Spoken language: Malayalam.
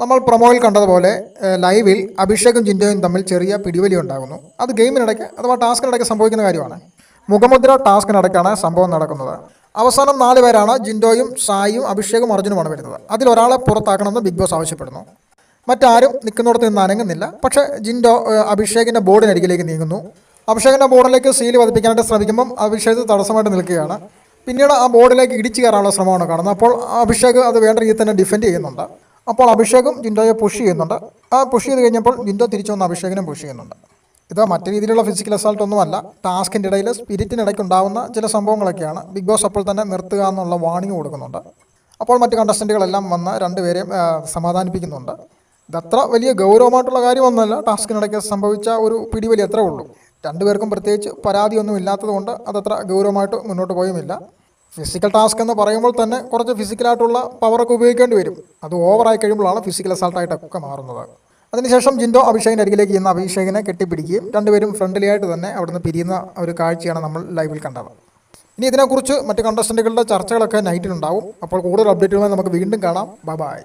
നമ്മൾ പ്രൊമോയിൽ കണ്ടതുപോലെ ലൈവിൽ അഭിഷേകും ജിൻഡോയും തമ്മിൽ ചെറിയ പിടിവലി ഉണ്ടാകുന്നു. അത് ഗെയിമിനിടയ്ക്ക് അഥവാ ടാസ്കിനിടയ്ക്ക് സംഭവിക്കുന്ന കാര്യമാണ്. മുഖമുദ്ര ടാസ്കിനിടയ്ക്കാണ് സംഭവം നടക്കുന്നത്. അവസാനം നാല് പേരാണ് ജിൻഡോയും സായിയും അഭിഷേകും അർജുനുമാണ് വരുന്നത്. അതിലൊരാളെ പുറത്താക്കണമെന്ന് ബിഗ് ബോസ് ആവശ്യപ്പെടുന്നു. മറ്റാരും നിൽക്കുന്നിടത്ത് നിന്ന് അനങ്ങുന്നില്ല. പക്ഷേ ജിൻഡോ അഭിഷേകിന്റെ ബോർഡിനരികിലേക്ക് നീങ്ങുന്നു. അഭിഷേകിന്റെ ബോർഡിലേക്ക് സീൽ പതിപ്പിക്കാനായിട്ട് ശ്രമിക്കുമ്പം അഭിഷേക് തടസ്സമായിട്ട് നിൽക്കുകയാണ്. പിന്നീട് ആ ബോർഡിലേക്ക് ഇടിച്ചു കയറാനുള്ള ശ്രമമാണ് കാണുന്നത്. അപ്പോൾ അഭിഷേക് അത് വേണ്ട രീതിയിൽ തന്നെ ഡിഫെൻഡ് ചെയ്യുന്നുണ്ട്. അപ്പോൾ അഭിഷേകും ജിൻഡോയെ പുഷ് ചെയ്യുന്നുണ്ട്. ആ പുഷ് ചെയ്ത് കഴിഞ്ഞപ്പോൾ ജിൻഡോ തിരിച്ചു വന്ന് അഭിഷേകനെ പുഷ് ചെയ്യുന്നുണ്ട്. ഇത് മറ്റു രീതിയിലുള്ള ഫിസിക്കൽ അസാൾട്ട് ഒന്നുമല്ല. ടാസ്കിന്റെ ഇടയിൽ സ്പിരിറ്റിനിടയ്ക്ക് ഉണ്ടാകുന്ന ചില സംഭവങ്ങളൊക്കെയാണ്. ബിഗ് ബോസ് അപ്പോൾ തന്നെ നിർത്തുക എന്നുള്ള വാണിംഗ് കൊടുക്കുന്നുണ്ട്. അപ്പോൾ മറ്റ് കണ്ടസ്റ്റന്റുകളെല്ലാം വന്ന് രണ്ടുപേരെയും സമാധാനിപ്പിക്കുന്നുണ്ട്. ഇതത്ര വലിയ ഗൗരവമായിട്ടുള്ള കാര്യമൊന്നുമല്ല. ടാസ്കിനിടയ്ക്ക് സംഭവിച്ച ഒരു പിടിവലി അത്രേ ഉള്ളൂ. രണ്ടുപേർക്കും പ്രത്യേകിച്ച് പരാതിയൊന്നും ഇല്ലാത്തതുകൊണ്ട് അതത്ര ഗൗരവമായിട്ട് മുന്നോട്ട് പോയുമില്ല. ഫിസിക്കൽ ടാസ്ക് എന്ന് പറയുമ്പോൾ തന്നെ കുറച്ച് ഫിസിക്കലായിട്ടുള്ള പവറൊക്കെ ഉപയോഗിക്കേണ്ടി വരും. അത് ഓവറായി കഴിയുമ്പോഴാണ് ഫിസിക്കൽ അസാൾട്ടായിട്ടൊക്കെ മാറുന്നത്. അതിനുശേഷം ജിൻഡോ അഭിഷേകിന്റെ അരികിലേക്ക് ചെന്ന് അഭിഷേകിനെ കെട്ടിപ്പിടിക്കുകയും രണ്ടുപേരും ഫ്രണ്ട്ലി ആയിട്ട് തന്നെ അവിടുന്ന് പിരിയുന്ന ഒരു കാഴ്ചയാണ് നമ്മൾ ലൈവിൽ കണ്ടത്. ഇനി ഇതിനെക്കുറിച്ച് മറ്റ് കണ്ടസ്റ്റന്റുകളുടെ ചർച്ചകളൊക്കെ നൈറ്റിലുണ്ടാവും അപ്പോൾ കൂടുതൽ അപ്ഡേറ്റുകളുമായി നമുക്ക് വീണ്ടും കാണാം. ബൈ